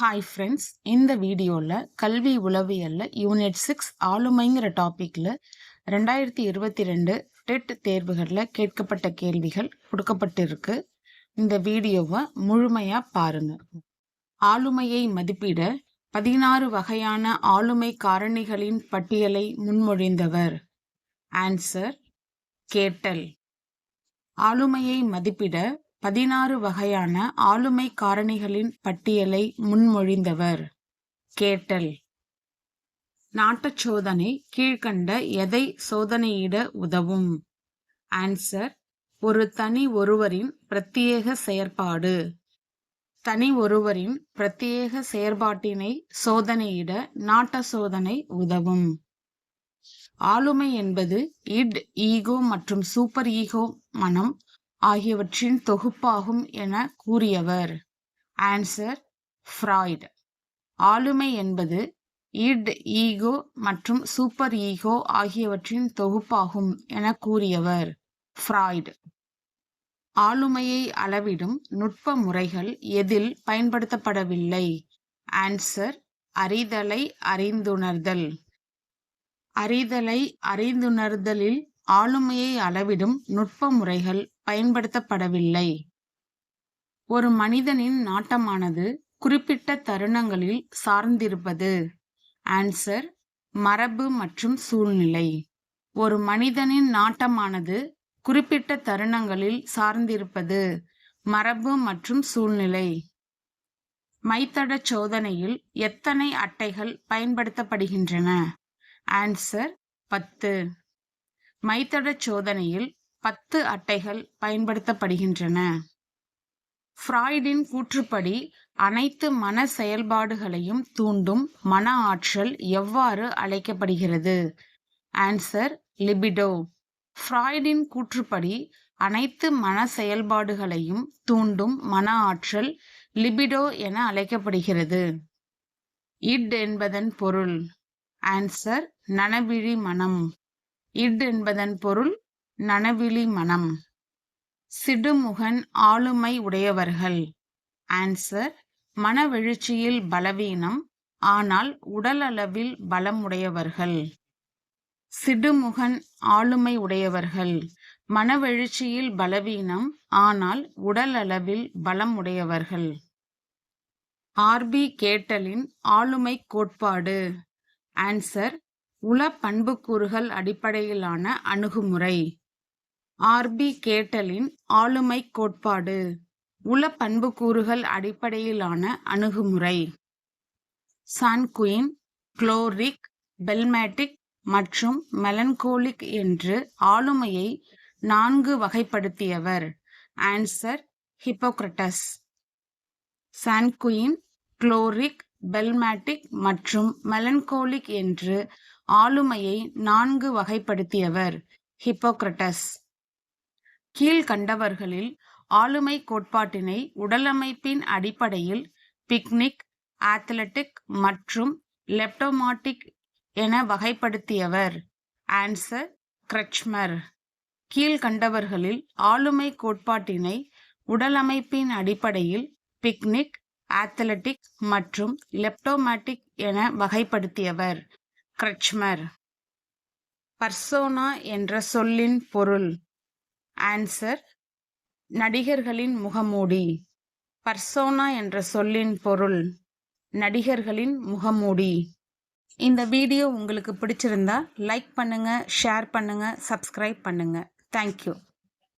Hi friends இந்த வீடியோவில் கல்வி உளவியலில் யூனிட் சிக்ஸ் ஆளுமைங்கிற டாப்பிக்கில் ரெண்டாயிரத்தி இருபத்தி ரெண்டு டெட் தேர்வுகளில் கேட்கப்பட்ட கேள்விகள் கொடுக்கப்பட்டிருக்கு. இந்த வீடியோவை முழுமையாக பாருங்கள் ஆளுமையை மதிப்பிட பதினாறு வகையான ஆளுமை காரணிகளின் பட்டியலை முன்மொழிந்தவர். ஆன்சர் கேட்டல். ஆளுமையை மதிப்பிட பதினாறு வகையான ஆளுமை காரணிகளின் பட்டியலை முன்மொழிந்தவர். கேட்டல். நாட்டச் சோதனை கீழ்கண்ட எதை சோதனையிட உதவும்? ஆன்சர். ஒரு தனி ஒருவரின் பிரத்யேக செயற்பாடு. தனி ஒருவரின் பிரத்யேக செயற்பாட்டினை சோதனையிட நாட்ட சோதனை உதவும். ஆளுமை என்பது இட் ஈகோ மற்றும் சூப்பர் ஈகோ மனம் ஆகியவற்றின் தொகுப்பாகும் என கூறியவர். ஆன்சர் ஃப்ராய்ட் ஆளுமை என்பது இட் ஈகோ மற்றும் சூப்பர் ஈகோ ஆகியவற்றின் தொகுப்பாகும் என கூறியவர். ஃப்ராய்டு ஆளுமையை அளவிடும் நுட்ப முறைகள் எதில் பயன்படுத்தப்படவில்லை? ஆன்சர் அறிதலை அறிந்துணர்தல். அறிதலை அறிந்துணர்தலில் ஆளுமையை அளவிடும் நுட்ப முறைகள் பயன்படுத்தப்படவில்லை. ஒரு மனிதனின் நாட்டமானது குறிப்பிட்ட தருணங்களில் சார்ந்திருப்பது. ஆன்சர் மரபு மற்றும் சூழ்நிலை. ஒரு மனிதனின் நாட்டமானது குறிப்பிட்ட தருணங்களில் சார்ந்திருப்பது மரபு மற்றும் சூழ்நிலை. மைத்தட சோதனையில் எத்தனை அட்டைகள் பயன்படுத்தப்படுகின்றன? ஆன்சர் பத்து. மைத்தட சோதனையில் பத்து அட்டைகள் பயன்படுத்தப்படுகின்றன. ஃப்ராய்டின் கூற்றுப்படி அனைத்து மன செயல்பாடுகளையும் தூண்டும் மன ஆற்றல் எவ்வாறு அழைக்கப்படுகிறது? ஆன்சர் லிபிடோ ஃப்ராய்டின் கூற்றுப்படி அனைத்து மன செயல்பாடுகளையும் தூண்டும் மன ஆற்றல் லிபிடோ என அழைக்கப்படுகிறது. இட் என்பதன் பொருள். ஆன்சர் நனவிழி மனம். இட் என்பதன் பொருள் நனவிழி மனம். சிடுமுகன் ஆளுமை உடையவர்கள். ஆன்சர் மனவெழுச்சியில் பலவீனம் ஆனால் உடலளவில் பலமுடையவர்கள். சிடுமுகன் ஆளுமை உடையவர்கள். மனவெழுச்சியில் பலவீனம் ஆனால் உடலளவில் பலம் உடையவர்கள் ஆர்பி கேட்டலின் ஆளுமை கோட்பாடு. ஆன்சர் உள பண்புக்கூறுகள் அடிப்படையிலான அணுகுமுறை. ஆர்பி கேட்டலின் ஆளுமை கோட்பாடு. உள பண்புக்கூறுகள் அடிப்படையிலான அணுகுமுறை. சான்குயின் குளோரிக் பெல்மேட்டிக் மற்றும் மெலன்கோலிக் என்று ஆளுமையை நான்கு வகைப்படுத்தியவர். Answer Hippocrates. Sanguine choleric phlegmatic மற்றும் மெலன்கோலிக் என்று ஆளுமையை நான்கு வகைப்படுத்தியவர். ஹிப்போக்ரட்டஸ். கீழ்கண்டவர்களில் ஆளுமை கோட்பாட்டினை உடலமைப்பின் அடிப்படையில் பிக்னிக் ஆத்லெட்டிக் மற்றும் லெப்டோமாட்டிக் என வகைப்படுத்தியவர். ஆன்சர் கிரச்மர் கீழ்கண்டவர்களில் ஆளுமை கோட்பாட்டினை உடலமைப்பின் அடிப்படையில் பிக்னிக் ஆத்லெட்டிக் மற்றும் லெப்டோமேட்டிக் என வகைப்படுத்தியவர். கிரச்மர் பர்சோனா என்ற சொல்லின் பொருள். ஆன்சர் நடிகர்களின் முகமூடி. பர்சோனா என்ற சொல்லின் பொருள் நடிகர்களின் முகமூடி. இந்த வீடியோ உங்களுக்கு பிடிச்சிருந்தா லைக் பண்ணுங்க ஷேர் பண்ணுங்க சப்ஸ்கிரைப் பண்ணுங்க. தேங்க்யூ